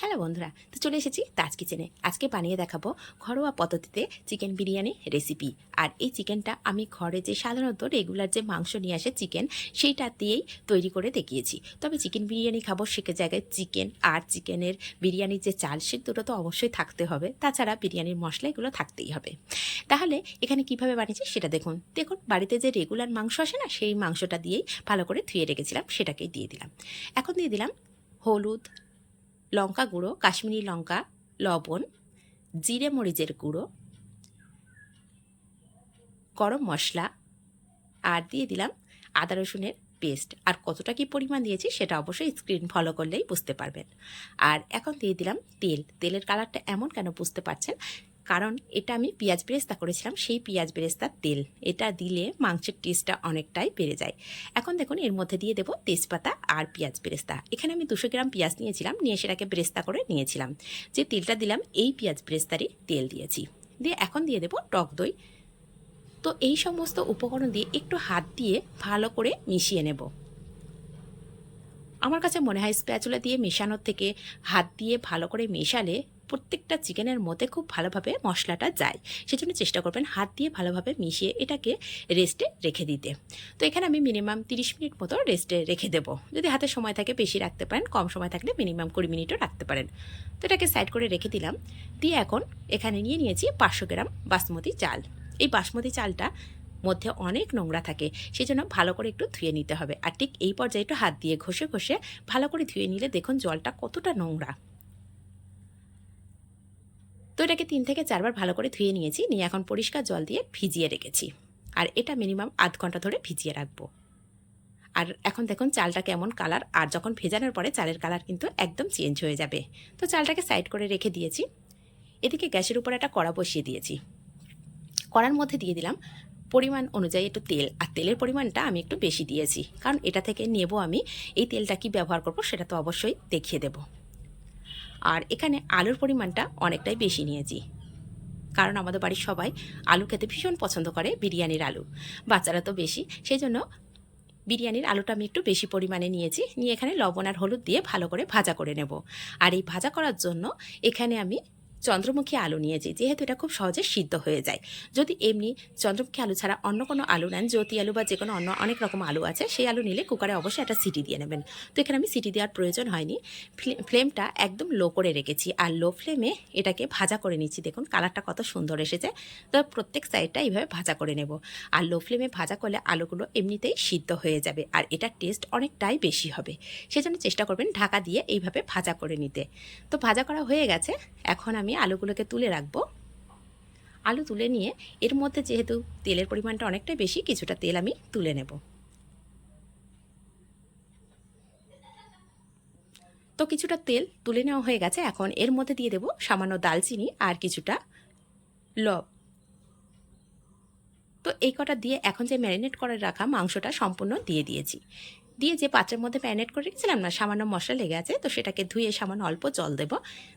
Hello বন্ধুরা, তো চলে এসেছি তাজ কিচেনে আজকে বানিয়ে দেখাবো ঘরোয়া পদ্ধতিতে চিকেন বিরিয়ানি রেসিপি আর এই চিকেনটা আমি ঘরে যে সাধারণত রেগুলার যে মাংস নিয়ে আসে চিকেন সেইটা দিয়েই তৈরি করে দেখিয়েছি। তবে চিকেন বিরিয়ানি খাব সেকে জায়গায় চিকেন আর চিকেনের বিরিয়ানির যে চাল, সে দুটো তো অবশ্যই থাকতে হবে। তাছাড়া বিরিয়ানির মশলা এগুলো থাকতেই হবে। তাহলে এখানে কীভাবে বানিয়েছি সেটা দেখুন। দেখুন, বাড়িতে যে রেগুলার মাংস আসে না, সেই মাংসটা দিয়েই ভালো করে ধুয়ে রেখেছিলাম, সেটাকেই দিয়ে দিলাম। এখন দিয়ে দিলাম হলুদ লঙ্কা গুঁড়ো, কাশ্মীরি লঙ্কা, লবণ, জিরে মরিচের গুঁড়ো, গরম মশলা, আর দিয়ে দিলাম আদা রসুনের পেস্ট আর কতটা কি পরিমাণ দিয়েছি সেটা অবশ্যই স্ক্রিন ফলো করলেই বুঝতে পারবেন। আর এখন দিয়ে দিলাম তেল। তেলের কালারটা এমন কেন বুঝতে পারছেন? কারণ এটা আমি পেঁয়াজ বেরেস্তা করেছিলাম, সেই পেঁয়াজ বেরেস্তার তেল। এটা দিলে মাংসের টেস্টটা অনেকটাই বেড়ে যায়। এখন দেখুন, এর মধ্যে দিয়ে দেবো তেজপাতা আর পেঁয়াজ বেরেস্তা। এখানে আমি দুশো গ্রাম পেঁয়াজ নিয়েছিলাম, নিয়ে সেটাকে বেরেস্তা করে নিয়েছিলাম। যে তেলটা দিলাম, এই পেঁয়াজ বেরেস্তারই তেল দিয়েছি। দিয়ে এখন দিয়ে দেবো টক দই। তো এই সমস্ত উপকরণ দিয়ে একটু হাত দিয়ে ভালো করে মিশিয়ে নেব। আমার কাছে মনে হয় স্প্যাচুলা দিয়ে মেশানোর থেকে হাত দিয়ে ভালো করে মেশালে প্রত্যেকটা চিকেনের মধ্যে খুব ভালোভাবে মশলাটা যায়। সেজন্য চেষ্টা করবেন হাত দিয়ে ভালোভাবে মিশিয়ে এটাকে রেস্টে রেখে দিতে। তো এখানে আমি মিনিমাম তিরিশ মিনিট মতো রেস্টে রেখে দেবো। যদি হাতে সময় থাকে বেশি রাখতে পারেন, কম সময় থাকলে মিনিমাম কুড়ি মিনিটও রাখতে পারেন। তো এটাকে সাইড করে রেখে দিলাম। দিয়ে এখন এখানে নিয়ে নিয়েছি পাঁচশো গ্রাম বাসমতি চাল। এই বাসমতি চালটা মধ্যে অনেক নোংরা থাকে সেই জন্য ভালো করে একটু ধুয়ে নিতে হবে। আর ঠিক এই পর্যায়ে একটু হাত দিয়ে ঘষে ঘষে ভালো করে ধুয়ে নিলে দেখুন জলটা কতটা নোংরা। তো এটাকে তিন থেকে চারবার ভালো করে ধুয়ে নিয়েছি, নিয়ে এখন পরিষ্কার জল দিয়ে ভিজিয়ে রেখেছি। আর এটা মিনিমাম আধ ঘণ্টা ধরে ভিজিয়ে রাখব। আর এখন দেখুন চালটা কেমন কালার আর যখন ভেজানোর পরে চালের কালার কিন্তু একদম চেঞ্জ হয়ে যাবে। তো চালটাকে সাইড করে রেখে দিয়েছি। এদিকে গ্যাসের উপর একটা কড়া বসিয়ে দিয়েছি। কড়ার মধ্যে দিয়ে দিলাম পরিমাণ অনুযায়ী একটু তেল। আর তেলের পরিমাণটা আমি একটু বেশি দিয়েছি। কারণ এটা থেকে নেব আমি, এই তেলটা কি ব্যবহার করব সেটা তো অবশ্যই দেখিয়ে দেব। আর এখানে আলুর পরিমাণটা অনেকটাই বেশি নিয়েছি। কারণ আমাদের বাড়ির সবাই আলু খেতে ভীষণ পছন্দ করে বিরিয়ানির আলু। বাচ্চারা তো বেশি। সেই জন্য বিরিয়ানির আলুটা আমি একটু বেশি পরিমাণে নিয়েছি। নিয়ে এখানে লবণ আর হলুদ দিয়ে ভালো করে ভাজা করে নেব। আর এই ভাজা করার জন্য এখানে আমি চন্দ্রমুখী আলু নিয়েছি যেহেতু এটা খুব সহজে সিদ্ধ হয়ে যায়। যদি এমনি চন্দ্রমুখী আলু ছাড়া অন্য কোনো আলু নেন, জ্যোতি আলু বা যে কোনো অন্য অনেক রকম আলু আছে, সেই আলু নিলে কুকারে অবশ্যই একটা সিটি দিয়ে নেবেন। তো এখানে আমি সিটি দেওয়ার প্রয়োজন হয়নি। ফ্লে- ফ্লেমটা একদম লো করে রেখেছি আর লো ফ্লেমে এটাকে ভাজা করে নিচ্ছি। দেখুন কালারটা কত সুন্দর এসেছে। তো প্রত্যেক সাইডটা এইভাবে ভাজা করে নেব। আর লো ফ্লেমে ভাজা করলে আলুগুলো এমনিতেই সিদ্ধ হয়ে যাবে আর এটার টেস্ট অনেকটাই বেশি হবে। সেজন্য চেষ্টা করবেন ঢাকা দিয়ে এইভাবে ভাজা করে নিতে। তো ভাজা করা হয়ে গেছে। এখন আমি আলুগুলোকে তুলে রাখব। আলু তুলে নিয়ে এর মধ্যে যেহেতু তেলের পরিমাণটা অনেকটাই বেশি, কিছুটা তেল আমি তুলে নেব। তো কিছুটা তেল তুলে নেওয়া হয়ে গেছে। এখন এর মধ্যে দিয়ে দেব সামান্য দালচিনি আর কিছুটা লব। তো এই কটা দিয়ে এখন যে ম্যারিনেট করে রাখা মাংসটা সম্পূর্ণ দিয়ে দিয়েছি। দিয়ে যে পাত্রের মধ্যে ম্যারিনেট করে রেখেছিলাম না, সামান্য মশলা লেগে আছে, তো সেটাকে ধুয়ে সামান্য অল্প জল দেবো।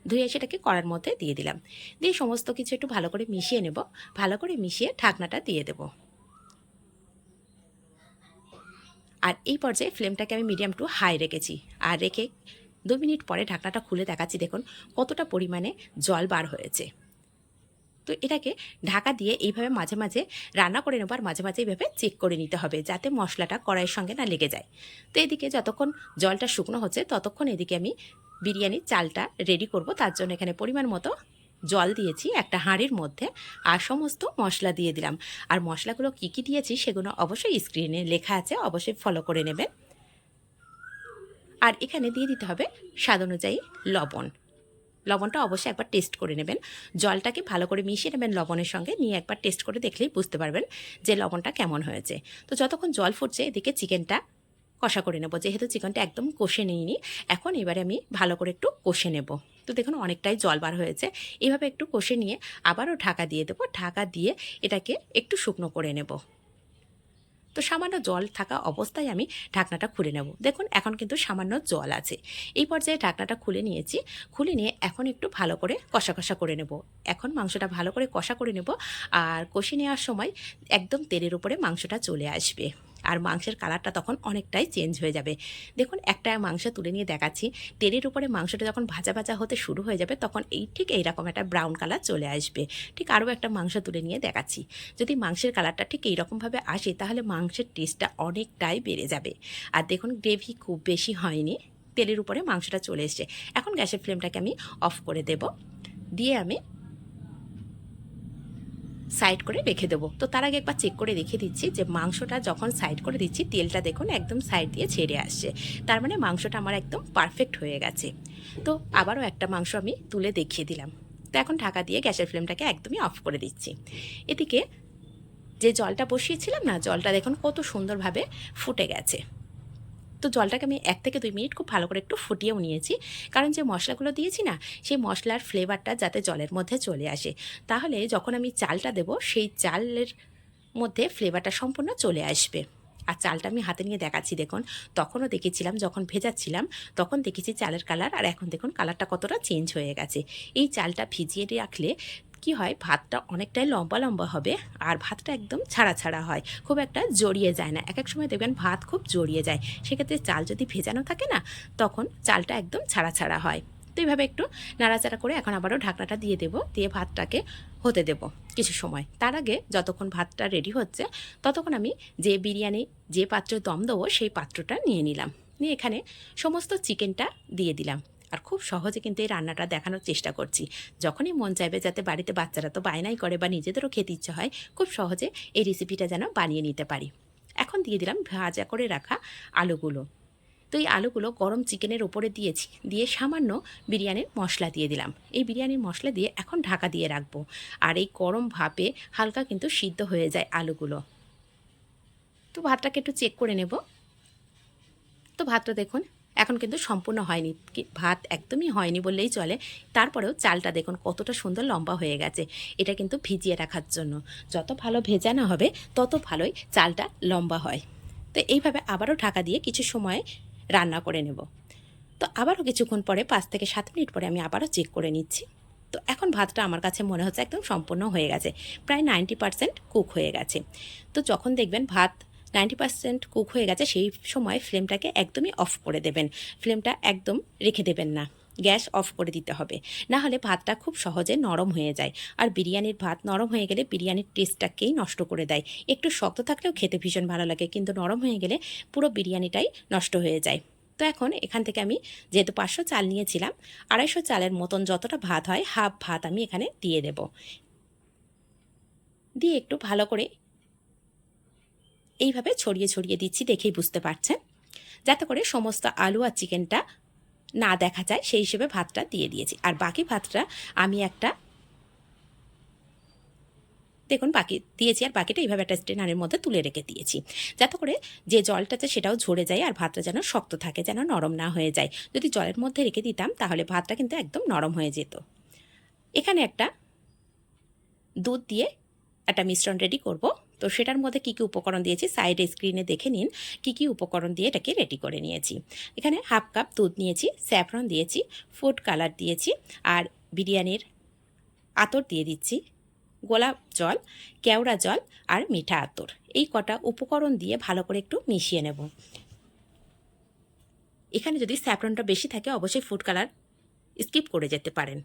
ধুয়ে সেটাকে কড়ার মধ্যে দিয়ে দিলাম। দিয়ে সমস্ত কিছু একটু ভালো করে মিশিয়ে নেব। ভালো করে মিশিয়ে ঢাকনাটা দিয়ে দেব। আর এই পর্যায়ে ফ্লেমটাকে আমি মিডিয়াম টু হাই রেখেছি। আর রেখে দু মিনিট পরে ঢাকনাটা খুলে দেখাচ্ছি, দেখুন কতটা পরিমাণে জল বার হয়েছে। তো এটাকে ঢাকা দিয়ে এইভাবে মাঝে মাঝে রান্না করে নেব, আর মাঝে মাঝে এইভাবে চেক করে নিতে হবে যাতে মশলাটা কড়াইয়ের সঙ্গে না লেগে যায়। তো এদিকে যতক্ষণ জলটা শুকনো হচ্ছে ততক্ষণ এদিকে আমি বিরিয়ানির চালটা রেডি করব। তার জন্য এখানে পরিমাণ মতো জল দিয়েছি, একটা হাঁড়ির মধ্যে, আর সমস্ত মশলা দিয়ে দিলাম। আর মশলাগুলো কী কী দিয়েছি সেগুলো অবশ্যই স্ক্রিনে লেখা আছে, অবশ্যই ফলো করে নেবেন। আর এখানে দিয়ে দিতে হবে স্বাদ অনুযায়ী লবণ। লবণটা অবশ্যই একবার টেস্ট করে নেবেন। জলটাকে ভালো করে মিশিয়ে নেবেন লবণের সঙ্গে, নিয়ে একবার টেস্ট করে দেখলেই বুঝতে পারবেন যে লবণটা কেমন হয়েছে। তো যতক্ষণ জল ফুটছে, এদিকে চিকেনটা কষা করে নেব। যেহেতু চিকেনটা একদম কষে নিইনি, এখন এবারে আমি ভালো করে একটু কষে নেব। তো দেখুন অনেকটাই জল বার হয়েছে। এভাবে একটু কষে নিয়ে আবারও ঢাকা দিয়ে দেবো। ঢাকা দিয়ে এটাকে একটু শুকনো করে নেব। তো সামান্য জল থাকা অবস্থায় আমি ঢাকনাটা খুলে নেব। দেখুন, এখন কিন্তু সামান্য জল আছে। এই পর্যায়ে ঢাকনাটা খুলে নিয়েছি। খুলে নিয়ে এখন একটু ভালো করে কষা কষা করে নেব। এখন মাংসটা ভালো করে কষা করে নেব। আর কষে নেওয়ার সময় একদম তেলের উপরে মাংসটা চলে আসবে। আর মাংসের কালারটা তখন অনেকটাই চেঞ্জ হয়ে যাবে। দেখুন, একটা মাংস তুলে নিয়ে দেখাচ্ছি। তেলের উপরে মাংসটা যখন ভাজা ভাজা হতে শুরু হয়ে যাবে, তখন এই ঠিক এইরকম একটা ব্রাউন কালার চলে আসবে। ঠিক আরও একটা মাংস তুলে নিয়ে দেখাচ্ছি। যদি মাংসের কালারটা ঠিক এইরকমভাবে আসে, তাহলে মাংসের টেস্টটা অনেকটাই বেড়ে যাবে। আর দেখুন গ্রেভি খুব বেশি হয়নি, তেলের উপরে মাংসটা চলে এসছে। এখন গ্যাসের ফ্লেমটাকে আমি অফ করে দেব। দিয়ে আমি সাইড করে রেখে দেবো। তো তার আগে একবার চেক করে রেখে দিচ্ছি যে মাংসটা যখন সাইড করে দিচ্ছি, তেলটা দেখুন একদম সাইড দিয়ে ছেড়ে আসছে। তার মানে মাংসটা আমার একদম পারফেক্ট হয়ে গেছে। তো আবারও একটা মাংস আমি তুলে দেখিয়ে দিলাম। তো এখন ঢাকা দিয়ে গ্যাসের ফ্লেমটাকে একদমই অফ করে দিচ্ছি। এদিকে যে জলটা বসিয়েছিলাম না, জলটা দেখুন কত সুন্দরভাবে ফুটে গেছে। তো জলটাকে আমি এক থেকে দুই মিনিট খুব ভালো করে একটু ফুটিয়েও নিয়েছি। কারণ যে মশলাগুলো দিয়েছি না, সেই মশলার ফ্লেভারটা যাতে জলের মধ্যে চলে আসে। তাহলে যখন আমি চালটা দেব, সেই চালের মধ্যে ফ্লেভারটা সম্পূর্ণ চলে আসবে। আর চালটা আমি হাতে নিয়ে দেখাচ্ছি, দেখুন। তখনও দেখেছিলাম, যখন ভেজাচ্ছিলাম, তখন দেখেছি চালের কালার আর এখন দেখুন কালারটা কতটা চেঞ্জ হয়ে গেছে। এই চালটা ভিজিয়ে রাখলে কি হয়? ভাতটা অনেকটাই লম্বা লম্বা হবে আর ভাতটা একদম ছাড়া ছাড়া হয়। খুব একটা জড়িয়ে যায় না। এক এক সময় দেখবেন ভাত খুব জড়িয়ে যায়। সেক্ষেত্রে চাল যদি ভেজানো থাকে না, তখন চালটা একদম ছাড়া ছাড়া হয়। তো এইভাবে একটু নাড়াচাড়া করে এখন আবারও ঢাকনাটা দিয়ে দেবো, দিয়ে ভাতটাকে হতে দেব কিছু সময়। তার আগে যতক্ষণ ভাতটা রেডি হচ্ছে, ততক্ষণ আমি যে বিরিয়ানি, যে পাত্রে দম দেবো, সেই পাত্রটা নিয়ে নিলাম। নিয়ে এখানে সমস্ত চিকেনটা দিয়ে দিলাম। আর খুব সহজে কিন্তু এই রান্নাটা দেখানোর চেষ্টা করছি। যখনই মন চাইবে যাতে বাড়িতে বাচ্চারা তো বায়নাই করে বা নিজেদেরও খেতে ইচ্ছে হয়, খুব সহজে এই রেসিপিটা যেন বানিয়ে নিতে পারি। এখন দিয়ে দিলাম ভাজা করে রাখা আলুগুলো। তো এই আলুগুলো গরম চিকেনের ওপরে দিয়েছি, দিয়ে সামান্য বিরিয়ানির মশলা দিয়ে দিলাম। এই বিরিয়ানির মশলা দিয়ে এখন ঢাকা দিয়ে রাখব। আর এই গরম ভাপে হালকা কিন্তু সিদ্ধ হয়ে যায় আলুগুলো। তো ভাতটাকে একটু চেক করে নেব। তো ভাতটা দেখুন এখন কিন্তু সম্পূর্ণ হয়নি। ভাত একদমই হয়নি বললেই চলে। তারপরেও চালটা দেখুন কতটা সুন্দর লম্বা হয়ে গেছে। এটা কিন্তু ভিজিয়ে রাখার জন্য। যত ভালো ভেজানো হবে, তত ভালোই চালটা লম্বা হয়। তো এইভাবে আবারও ঢাকা দিয়ে কিছু সময় রান্না করে নেব। তো আবারও কিছুক্ষণ পরে পাঁচ থেকে সাত মিনিট পরে আমি আবারও চেক করে নিচ্ছি। তো এখন ভাতটা আমার কাছে মনে হচ্ছে একদম সম্পূর্ণ হয়ে গেছে। প্রায় নাইনটি পারসেন্ট কুক হয়ে গেছে। তো যখন দেখবেন ভাত নাইনটি পার্সেন্ট কুক হয়ে গেছে, সেই সময় ফ্লেমটাকে একদমই অফ করে দেবেন। ফ্লেমটা একদম রেখে দেবেন না। গ্যাস অফ করে দিতে হবে। না হলে ভাতটা খুব সহজে নরম হয়ে যায়। আর বিরিয়ানির ভাত নরম হয়ে গেলে বিরিয়ানির টেস্টটাকেই নষ্ট করে দেয়। একটু শক্ত থাকলেও খেতে ভীষণ ভালো লাগে, কিন্তু নরম হয়ে গেলে পুরো বিরিয়ানিটাই নষ্ট হয়ে যায়। তো এখন এখান থেকে আমি যেহেতু পাঁচশো চাল নিয়েছিলাম, আড়াইশো চালের মতন যতটা ভাত হয়, হাফ ভাত আমি এখানে দিয়ে দেব। দিয়ে একটু ভালো করে এইভাবে ছড়িয়ে ছড়িয়ে দিচ্ছি দেখেই বুঝতে পারছেন। যাতে করে সমস্ত আলু আর চিকেনটা না দেখা যায়, সেই হিসেবে ভাতটা দিয়ে দিয়েছি। আর বাকি ভাতটা আমি একটা দেখুন, বাকি দিয়েছি আর বাকিটা এইভাবে একটা স্টেনারের মধ্যে তুলে রেখে দিয়েছি। যাতে করে যে জলটা আছে সেটাও ঝরে যায় আর ভাতটা যেন শক্ত থাকে, যেন নরম না হয়ে যায়। যদি জলের মধ্যে রেখে দিতাম তাহলে ভাতটা কিন্তু একদম নরম হয়ে যেত। এখানে একটা দুধ দিয়ে একটা মিশ্রণ রেডি করব। তো সেটার মধ্যে কী কী উপকরণ দিয়েছি সাইডে স্ক্রিনে দেখে নিন কী কী উপকরণ দিয়ে এটাকে রেডি করে নিয়েছি। এখানে হাফ কাপ দুধ নিয়েছি স্যাফরন দিয়েছি ফুড কালার দিয়েছি, আর বিরিয়ানির আতর দিয়ে দিচ্ছি, গোলাপ জল, কেওড়া জল, আর মিঠা আতর। এই কটা উপকরণ দিয়ে ভালো করে একটু মিশিয়ে নেব। এখানে যদি স্যাফরনটা বেশি থাকে, অবশ্যই ফুড কালার স্কিপ করে যেতে পারেন।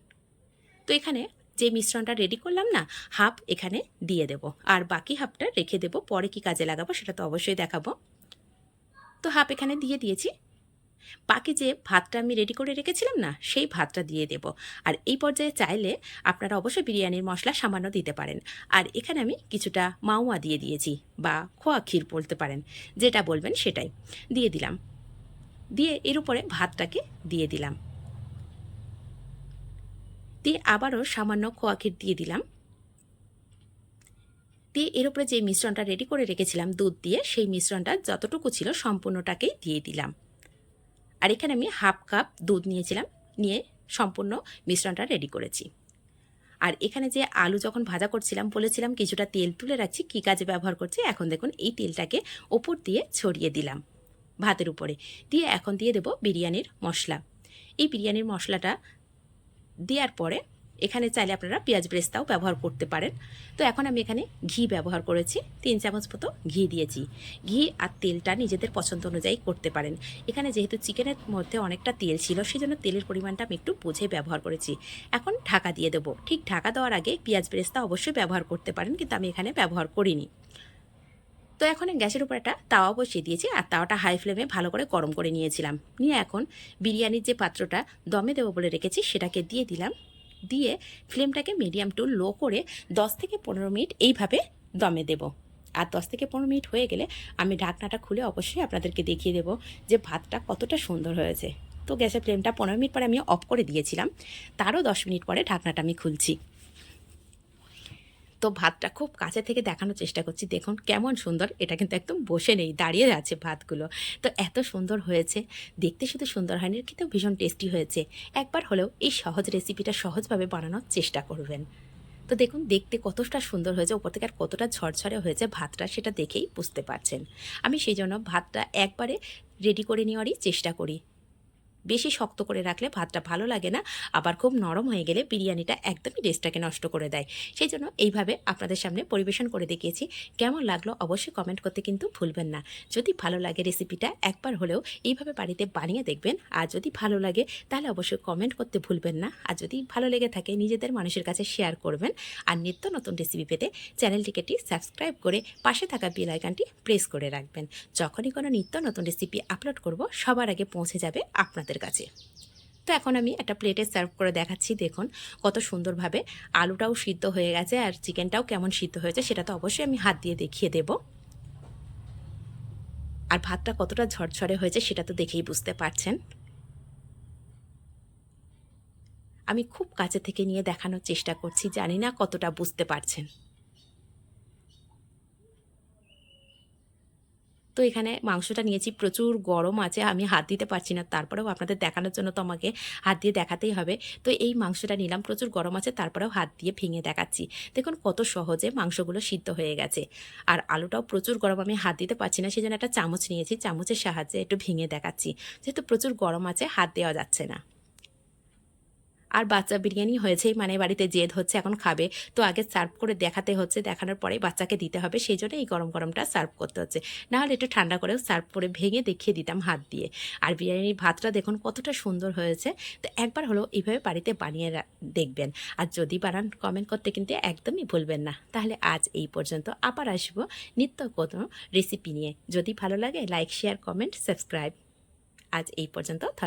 তো এখানে যে মিশ্রণটা রেডি করলাম না হাফ এখানে দিয়ে দেব। আর বাকি হাফটা রেখে দেব। পরে কি কাজে লাগাবো সেটা তো অবশ্যই দেখাবো। তো হাফ এখানে দিয়ে দিয়েছি। বাকি যে ভাতটা আমি রেডি করে রেখেছিলাম না, সেই ভাতটা দিয়ে দেব। আর এই পর্যায়ে চাইলে আপনারা অবশ্যই বিরিয়ানির মশলা সামান্য দিতে পারেন। আর এখানে আমি কিছুটা মাওয়া দিয়ে দিয়েছি বা খোয়া ক্ষীর বলতে পারেন, যেটা বলবেন সেটাই। দিয়ে দিলাম। দিয়ে এর উপরে ভাতটাকে দিয়ে দিলাম। দিয়ে আবারও সামান্য খোয়া ক্ষীর দিয়ে দিলাম। দিয়ে এর উপরে যে মিশ্রণটা রেডি করে রেখেছিলাম দুধ দিয়ে, সেই মিশ্রণটা যতটুকু ছিল সম্পূর্ণটাকেই দিয়ে দিলাম। আর এখানে আমি হাফ কাপ দুধ নিয়েছিলাম, নিয়ে সম্পূর্ণ মিশ্রণটা রেডি করেছি। আর এখানে যে আলু যখন ভাজা করছিলাম, বলেছিলাম কিছুটা তেল তুলে রাখছি, কী কাজে ব্যবহার করছি, এখন দেখুন এই তেলটাকে ওপর দিয়ে ছড়িয়ে দিলাম ভাতের উপরে। দিয়ে এখন দিয়ে দেব বিরিয়ানির মশলা। এই বিরিয়ানির মশলাটা দেওয়ার পরে এখানে চাইলে আপনারা পেঁয়াজ ব্রেস্তাও ব্যবহার করতে পারেন। তো এখন আমি এখানে ঘি ব্যবহার করেছি। তিন চামচ মতো ঘি দিয়েছি। ঘি আর তেলটা নিজেদের পছন্দ অনুযায়ী করতে পারেন। এখানে যেহেতু চিকেনের মধ্যে অনেকটা তেল ছিল, সেজন্য তেলের পরিমাণটা আমি একটু বুঝে ব্যবহার করেছি। এখন ঢাকা দিয়ে দেবো। ঠিক ঢাকা দেওয়ার আগে পেঁয়াজ ব্রেস্তা অবশ্যই ব্যবহার করতে পারেন, কিন্তু আমি এখানে ব্যবহার করিনি। তো এখন গ্যাসের উপর একটা তাওয়া বসিয়ে দিয়েছি, আর তাওয়াটা হাই ফ্লেমে ভালো করে গরম করে নিয়েছিলাম। নিয়ে এখন বিরিয়ানির যে পাত্রটা দমে দেবো বলে রেখেছি, সেটাকে দিয়ে দিলাম। দিয়ে ফ্লেমটাকে মিডিয়াম টু লো করে দশ থেকে পনেরো মিনিট এইভাবে দমে দেব। আর দশ থেকে পনেরো মিনিট হয়ে গেলে আমি ঢাকনাটা খুলে অবশ্যই আপনাদেরকে দেখিয়ে দেবো যে ভাতটা কতটা সুন্দর হয়েছে। তো গ্যাসের ফ্লেমটা পনেরো মিনিট পরে আমি অফ করে দিয়েছিলাম, তারও দশ মিনিট পরে ঢাকনাটা আমি খুলছি। তো ভাতটা খুব কাছে থেকে দেখানোর চেষ্টা করছি। দেখুন কেমন সুন্দর। এটা কিন্তু একদম বসে নেই, দাঁড়িয়ে আছে ভাতগুলো। তো এত সুন্দর হয়েছে। দেখতে শুধু সুন্দর হয়নি খেতেও ভীষণ টেস্টি হয়েছে। একবার হলেও এই সহজ রেসিপিটা সহজভাবে বানানোর চেষ্টা করবেন। তো দেখুন, দেখতে কতটা সুন্দর হয়েছে, ওপর থেকে আর কতটা ঝরঝরে হয়েছে ভাতটা, সেটা দেখেই বুঝতে পারছেন। আমি সেই জন্য ভাতটা একবারে রেডি করে নেওয়ারই চেষ্টা করি। বেশি শক্ত করে রাখলে ভাতটা ভালো লাগে না, আবার খুব নরম হয়ে গেলে বিরিয়ানিটা একদমই টেস্টটাকে নষ্ট করে দেয়। সেই জন্য এইভাবে আপনাদের সামনে পরিবেশন করে দেখিয়েছি। কেমন লাগল অবশ্যই কমেন্ট করতে কিন্তু ভুলবেন না। যদি ভালো লাগে রেসিপিটা একবার হলেও এইভাবে বাড়িতে বানিয়ে দেখবেন। আর যদি ভালো লাগে তাহলে অবশ্যই কমেন্ট করতে ভুলবেন না। আর যদি ভালো লেগে থাকে নিজেদের মানুষের কাছে শেয়ার করবেন। আর নিত্য নতুন রেসিপি পেতে চ্যানেলটিকে সাবস্ক্রাইব করে পাশে থাকা বেল আইকনটি প্রেস করে রাখবেন। যখনই কোনো নিত্য নতুন রেসিপি আপলোড করব, সবার আগে পৌঁছে যাবে আপনাদের কাছে। তো এখন আমি একটা প্লেটে সার্ভ করে দেখাচ্ছি, দেখুন কত সুন্দরভাবে আলুটাও সিদ্ধ হয়ে গেছে আর চিকেনটাও কেমন সিদ্ধ হয়েছে সেটা তো অবশ্যই আমি হাত দিয়ে দেখিয়ে দেব। আর ভাতটা কতটা ঝরঝরে হয়েছে সেটা তো দেখেই বুঝতে পারছেন। আমি খুব কাছে থেকে নিয়ে দেখানোর চেষ্টা করছি, জানি না কতটা বুঝতে পারছেন। তো এখানে মাংসটা নিয়েছি। প্রচুর গরম আছে, আমি হাত দিতে পারছি না। তারপরেও আপনাদের দেখানোর জন্য তো আমাকে হাত দিয়ে দেখাতেই হবে। তো এই মাংসটা নিলাম, প্রচুর গরম আছে, তারপরেও হাত দিয়ে ভেঙে দেখাচ্ছি। দেখুন কত সহজে মাংসগুলো সিদ্ধ হয়ে গেছে। আর আলুটাও প্রচুর গরম, আমি হাত দিতে পারছি না সেই জন্য একটা চামচ নিয়েছি। চামচের সাহায্যে একটু ভেঙে দেখাচ্ছি। যেহেতু প্রচুর গরম আছে, হাত দেওয়া যাচ্ছে না। আর বাচ্চা বিরিয়ানি হয়েছেই মানে বাড়িতে জেদ হচ্ছে, এখন খাবে। তো আগে সার্ভ করে দেখাতে হচ্ছে, দেখানোর পরে বাচ্চাকে দিতে হবে, সেই জন্য এই গরম গরমটা সার্ভ করতে হচ্ছে। নাহলে একটু ঠান্ডা করেও সার্ভ করে ভেঙে দেখিয়ে দিতাম হাত দিয়ে। আর বিরিয়ানির ভাতটা দেখুন কতটা সুন্দর হয়েছে। তো একবার হলো এইভাবে বাড়িতে বানিয়ে দেখবেন। আর যদি বানান কমেন্ট করতে কিন্তু একদমই ভুলবেন না। তাহলে আজ এই পর্যন্ত। আবার আসব নিত্য কোনো রেসিপি নিয়ে। যদি ভালো লাগে লাইক শেয়ার কমেন্ট সাবস্ক্রাইব আজ এই পর্যন্ত, ধন্যবাদ।